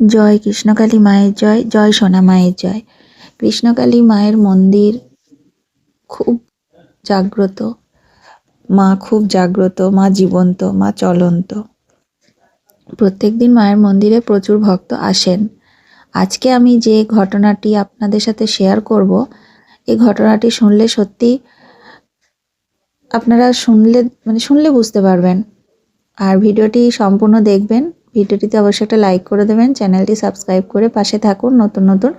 জয় কৃষ্ণকালী মায়ের জয় জয় সোনা মায়ের জয়। কৃষ্ণকালী মায়ের মন্দির খুব জাগ্রত। মা খুব জাগ্রত, মা জীবন্ত, মা চলন্ত। প্রত্যেক দিন মায়ের মন্দিরে প্রচুর ভক্ত আসেন। আজকে আমি যে ঘটনাটি আপনাদের সাথে শেয়ার করব, এই ঘটনাটি শুনলে সত্যি আপনারা শুনলে মানে শুনলে বুঝতে পারবেন। আর ভিডিওটি সম্পূর্ণ দেখবেন। ভিডিওটিতে অবশ্যই একটা লাইক করে দেবেন, চ্যানেলটি সাবস্ক্রাইব করে পাশে থাকুন, নতুন নতুন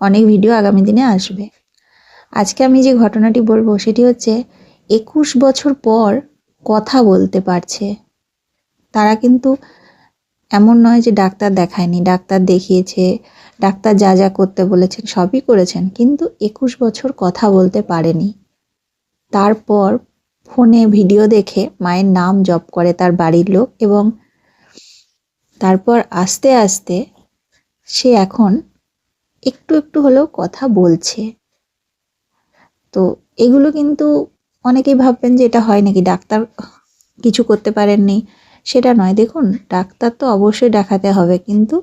অনেক ভিডিও আগামী দিনে আসবে। আজকে আমি যে ঘটনাটি বলব সেটি হচ্ছে, একুশ বছর পর কথা বলতে পারছে। তারা কিন্তু এমন নয় যে ডাক্তার দেখায়নি, ডাক্তার দেখিয়েছে, ডাক্তার যা যা করতে বলেছেন সবই করেছেন, কিন্তু একুশ বছর কথা বলতে পারেনি। তারপর ফোনে ভিডিও দেখে মায়ের নাম জপ করে তার বাড়ির লোক এবং তারপর আস্তে আস্তে সে এখন একটু একটু হলেও কথা বলছে। তো এগুলো কিন্তু অনেকেই ভাববেন যে এটা হয় নাকি? ডাক্তার কিছু করতে পারেননি। সেটা নয়। দেখুন, ডাক্তার তো অবশ্যই দেখাতে হবে। কিন্তু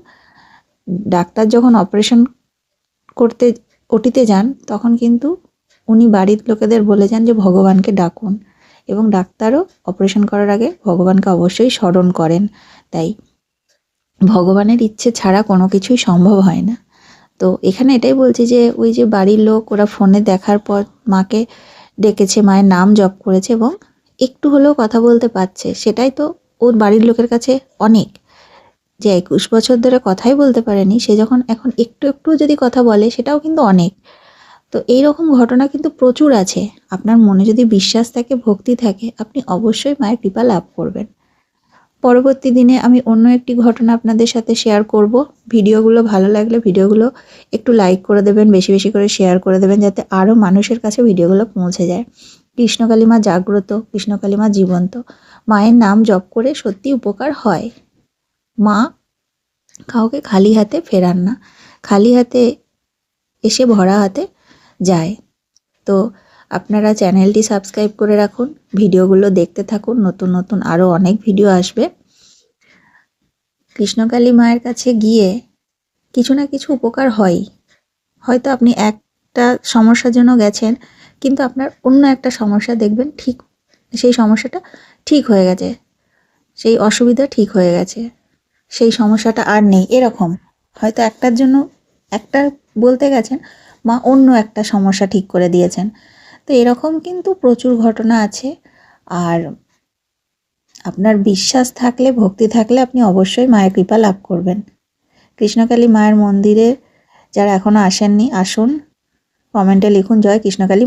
ডাক্তার যখন অপারেশন করতে, ওটিতে যান, তখন কিন্তু উনি বাড়ির লোকেদের বলে যান যে ভগবানকে ডাকুন। এবং ডাক্তারও অপারেশন করার আগে ভগবানকে অবশ্যই স্মরণ করেন। তাই ভগবানের ইচ্ছে ছাড়া কোনো কিছুই সম্ভব হয় না। তো এখানে এটাই বলছি যে, ওই যে বাড়ির লোক, ওরা ফোনে দেখার পর মাকে ডেকেছে, মায়ের নাম জপ করেছে এবং একটু হলেও কথা বলতে পারছে। সেটাই তো ওর বাড়ির লোকের কাছে অনেক। যে একুশ বছর ধরে কথাই বলতে পারেনি, সে যখন এখন একটু একটু যদি কথা বলে, সেটাও কিন্তু অনেক। তো এই রকম ঘটনা কিন্তু প্রচুর আছে। আপনার মনে যদি বিশ্বাস থাকে, ভক্তি থাকে, আপনি অবশ্যই মায়ের কৃপা লাভ করবেন। পরবর্তী দিনে আমি অন্য একটি ঘটনা আপনাদের সাথে শেয়ার করব। ভিডিওগুলো ভালো লাগলে ভিডিওগুলো একটু লাইক করে দেবেন, বেশি বেশি করে শেয়ার করে দেবেন যাতে আরও মানুষের কাছে ভিডিওগুলো পৌঁছে যায়। কৃষ্ণকালী মা জাগ্রত কৃষ্ণকালী মা জীবন্ত। মায়ের নাম জপ করে সত্যি উপকার হয়। মা কাউকে খালি হাতে ফেরান না। খালি হাতে এসে ভরা হাতে যায়। তো আপনারা চ্যানেলটি সাবস্ক্রাইব করে রাখুন, ভিডিওগুলো দেখতে থাকুন, নতুন নতুন আরও অনেক ভিডিও আসবে। কৃষ্ণকালী মায়ের কাছে গিয়ে কিছু না কিছু উপকার হয়। হয়তো আপনি একটা সমস্যার জন্য গেছেন, কিন্তু আপনার অন্য একটা সমস্যা দেখবেন ঠিক, সেই সমস্যাটা ঠিক হয়ে গেছে, সেই অসুবিধা ঠিক হয়ে গেছে, সেই সমস্যাটা আর নেই, এরকম। হয়তো একটার জন্য, একটা বলতে গেছেন, মা অন্য একটা সমস্যা ঠিক করে দিয়েছেন। তো এরকম কিন্তু প্রচুর ঘটনা আছে। আর আপনার বিশ্বাস থাকলে, ভক্তি থাকলে আপনি অবশ্যই মায়ের কৃপা লাভ করবেন। কৃষ্ণকালী মায়ের মন্দিরে যারা এখনও আসেননি, আসুন। কমেন্টে লিখুন, জয় কৃষ্ণকালী